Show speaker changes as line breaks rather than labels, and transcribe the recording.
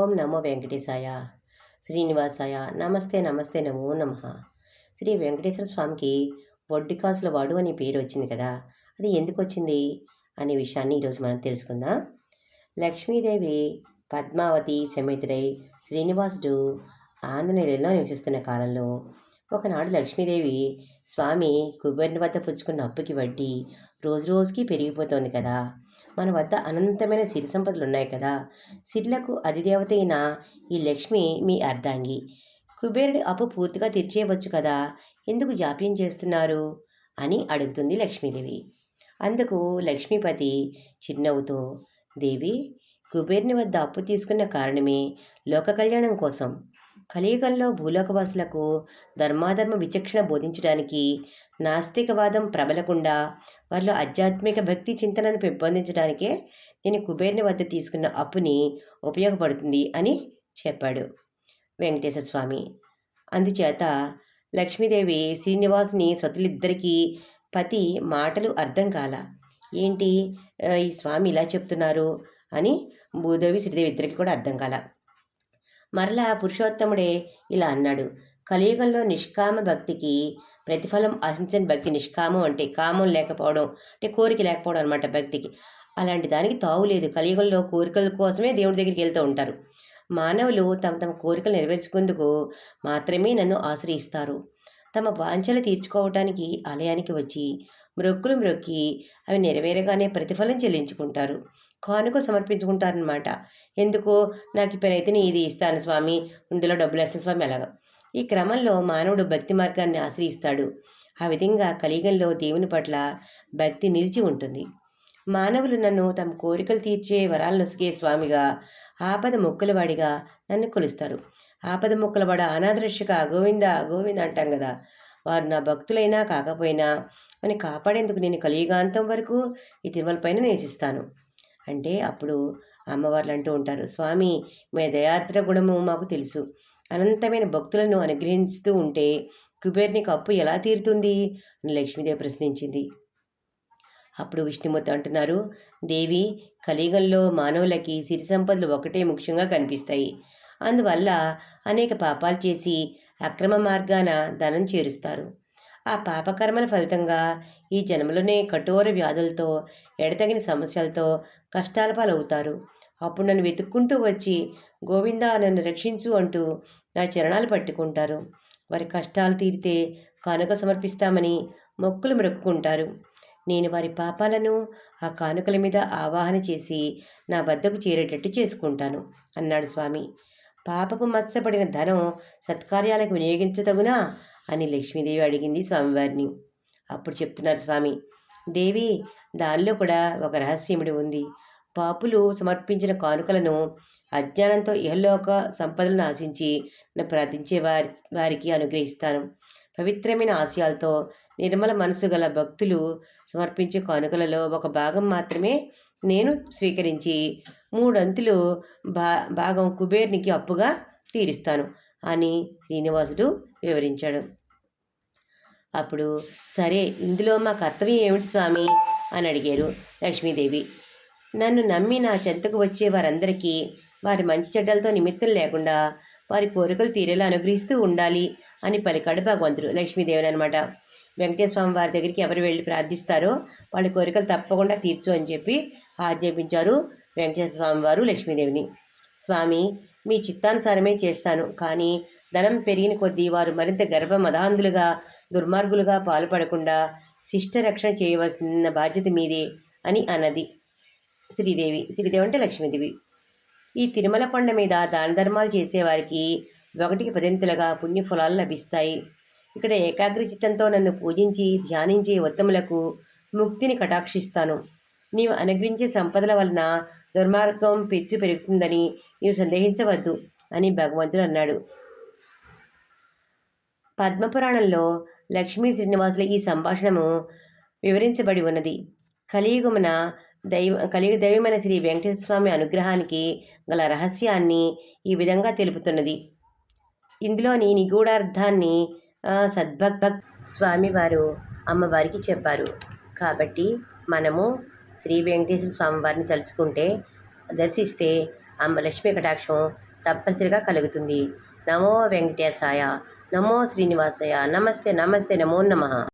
ఓం నమో వెంకటేశాయ శ్రీనివాసాయ. నమస్తే నమస్తే నమో నమ. శ్రీ వెంకటేశ్వర స్వామికి వడ్డీ కాసుల వాడు అనే పేరు వచ్చింది కదా అది ఎందుకు వచ్చింది అనే విషయాన్ని ఈరోజు మనం తెలుసుకుందాం. లక్ష్మీదేవి పద్మావతి సమేతుడై శ్రీనివాసుడు ఆంజనేయులలో నివసిస్తున్న కాలంలో ఒకనాడు లక్ష్మీదేవి స్వామి కుబేరుని వద్ద పుచ్చుకున్న అప్పుకి వడ్డీ రోజు రోజుకి పెరిగిపోతోంది కదా. మన వద్ద అనంతమైన సిరి సంపదలు ఉన్నాయి కదా. సిర్లకు అధిదేవత అయిన ఈ లక్ష్మి మీ అర్ధాంగి. కుబేరుడి అప్పు పూర్తిగా తీర్చేయవచ్చు కదా. ఎందుకు జాప్యం చేస్తున్నారు? అని అడుగుతుంది లక్ష్మీదేవి. అందుకు లక్ష్మీపతి చిరునవ్వుతో దేవి కుబేరుని వద్ద అప్పు తీసుకున్న కారణమే లోక కళ్యాణం కోసం. కలియుగంలో భూలోకవాసులకు ధర్మాధర్మ విచక్షణ బోధించడానికి నాస్తికవాదం ప్రబలకుండా వారిలో ఆధ్యాత్మిక భక్తి చింతనను పెంపొందించడానికే నేను కుబేరుని వద్ద తీసుకున్న అప్పుని ఉపయోగపడుతుంది అని చెప్పాడు వెంకటేశ్వర స్వామి. అందుచేత లక్ష్మీదేవి శ్రీనివాస్ని స్వతులిద్దరికీ పతి మాటలు అర్థం కాల. ఏంటి? ఈ స్వామి ఇలా చెప్తున్నారు అని భూదేవి శ్రీదేవి ఇద్దరికి కూడా అర్థం కాల. మరలా పురుషోత్తముడే ఇలా అన్నాడు. కలియుగంలో నిష్కామ భక్తికి ప్రతిఫలం ఆశించని భక్తి నిష్కామం అంటే కామం లేకపోవడం అంటే కోరిక లేకపోవడం అనమాట భక్తికి. అలాంటి దానికి తావు లేదు. కలియుగంలో కోరికల కోసమే దేవుడి దగ్గరికి వెళ్తూ ఉంటారు. మానవులు తమ తమ కోరికలు నెరవేర్చుకుందుకు మాత్రమే నన్ను ఆశ్రయిస్తారు. తమ వాంఛలు తీర్చుకోవటానికి ఆలయానికి వచ్చి మ్రొక్కులు మ్రొక్కి అవి నెరవేరగానే ప్రతిఫలం చెల్లించుకుంటారు. కానుక సమర్పించుకుంటారనమాట ఎందుకు? నాకు ఈ అయితే ఇది ఇస్తాను స్వామి. ఉండిలో డబ్బులు వేస్తాను స్వామి అలాగా. ఈ క్రమంలో మానవుడు భక్తి మార్గాన్ని ఆశ్రయిస్తాడు. ఆ విధంగా కలియుగంలో దేవుని పట్ల భక్తి నిలిచి ఉంటుంది. మానవులు నన్ను తమ కోరికలు తీర్చే వరాలు నొసిగే స్వామిగా ఆపద మొక్కలవాడిగా నన్ను కొలుస్తారు. ఆపద మొక్కలవాడ అనాదృష్యక అగోవింద అగోవింద అంటాం కదా. వారు నా భక్తులైనా కాకపోయినా అని కాపాడేందుకు నేను కలియుగాంతం వరకు ఈ తిరుమలపైన నివసిస్తాను. అంటే అప్పుడు అమ్మవార్లు అంటూ ఉంటారు స్వామి మీ దయాత్ర గుణము మాకు తెలుసు. అనంతమైన భక్తులను అనుగ్రహిస్తూ ఉంటే కుబేర్నికి అప్పు ఎలా తీరుతుంది? అని లక్ష్మీదేవి ప్రశ్నించింది. అప్పుడు విష్ణుమూర్తి అంటున్నారు దేవి కలియుగంలో మానవులకి సిరి సంపదలు ఒకటే ముఖ్యంగా కనిపిస్తాయి. అందువల్ల అనేక పాపాలు చేసి అక్రమ మార్గాన ధనం చేరుస్తారు. ఆ పాపకర్మల ఫలితంగా ఈ జన్మలోనే కఠోర వ్యాధులతో ఎడతగిన సమస్యలతో కష్టాల పాలవుతారు. అప్పుడు నన్ను వెతుక్కుంటూ వచ్చి గోవిందా నన్ను రక్షించు అంటూ నా చరణాలు పట్టుకుంటారు. వారి కష్టాలు తీరితే కానుక సమర్పిస్తామని మొక్కులు మొక్కుకుంటారు నేను వారి పాపాలను ఆ కానుకల మీద ఆవాహన చేసి నా వద్దకు చేరేటట్టు చేసుకుంటాను అన్నాడు స్వామి. పాపపు మచ్చబడిన ధనం సత్కార్యాలకు వినియోగించదగునా? అని లక్ష్మీదేవి అడిగింది స్వామివారిని. అప్పుడు చెప్తున్నారు స్వామి దేవి దానిలో కూడా ఒక రహస్యముడి ఉంది. పాపులు సమర్పించిన కానుకలను అజ్ఞానంతో ఇహలోక సంపదలను ఆశించి ప్రార్థించే వారి వారికి అనుగ్రహిస్తాను. పవిత్రమైన ఆశయాలతో నిర్మల మనసు గల భక్తులు సమర్పించే కానుకలలో ఒక భాగం మాత్రమే నేను స్వీకరించి మూడంతులు భా భాగం కుబేర్నికి అప్పుగా తీరుస్తాను అని శ్రీనివాసుడు వివరించాడు. అప్పుడు సరే ఇందులో మా కర్తవ్యం ఏమిటి స్వామి? అని అడిగారు లక్ష్మీదేవి. నన్ను నమ్మి నా చెంతకు వచ్చే వారందరికీ వారి మంచి చెడ్డలతో నిమిత్తం లేకుండా వారి కోరికలు తీరేలా అనుగ్రహిస్తూ ఉండాలి అని పలికాడు భగవంతుడు లక్ష్మీదేవి అనమాట వెంకటేశ్వర వారి దగ్గరికి ఎవరు వెళ్ళి ప్రార్థిస్తారో వాళ్ళ కోరికలు తప్పకుండా తీర్చు అని చెప్పి ఆజ్ఞాపించారు వెంకటేశ్వర స్వామి వారు లక్ష్మీదేవిని. స్వామి మీ చిత్తానుసారమే చేస్తాను. కానీ ధనం పెరిగిన కొద్దీ వారు మరింత గర్భమదాంధులుగా దుర్మార్గులుగా పాల్పడకుండా శిష్ట రక్షణ చేయవలసిన బాధ్యత మీదే అని అన్నది శ్రీదేవి. శ్రీదేవి అంటే లక్ష్మీదేవి. ఈ తిరుమల కొండ మీద దాన ధర్మాలు చేసేవారికి ఒకటికి పదింతలుగా పుణ్యఫలాలు లభిస్తాయి. ఇక్కడ ఏకాగ్ర చిత్తంతో నన్ను పూజించి ధ్యానించే ఉత్తములకు ముక్తిని కటాక్షిస్తాను. నీవు అనుగ్రహించే సంపదల వలన దుర్మార్గం పెచ్చు పెరుగుతుందని నీవు సందేహించవద్దు అని భగవంతుడు అన్నాడు. పద్మపురాణంలో లక్ష్మీ శ్రీనివాసుల ఈ సంభాషణము వివరించబడి ఉన్నది. కలియుగమున దైవ కలియుగ దైవమైన శ్రీ వెంకటేశ్వర స్వామి అనుగ్రహానికి గల రహస్యాన్ని ఈ విధంగా తెలుపుతున్నది. ఇందులోని నిగూఢార్థాన్ని సద్భక్భక్ స్వామివారు అమ్మవారికి చెప్పారు. కాబట్టి మనము శ్రీ వెంకటేశ్వర స్వామి వారిని తలుచుకుంటే దర్శిస్తే అమ్మ లక్ష్మీ కటాక్షం తప్పనిసరిగా కలుగుతుంది. నమో వెంకటేశాయ నమో శ్రీనివాసయ నమస్తే నమస్తే నమో నమః.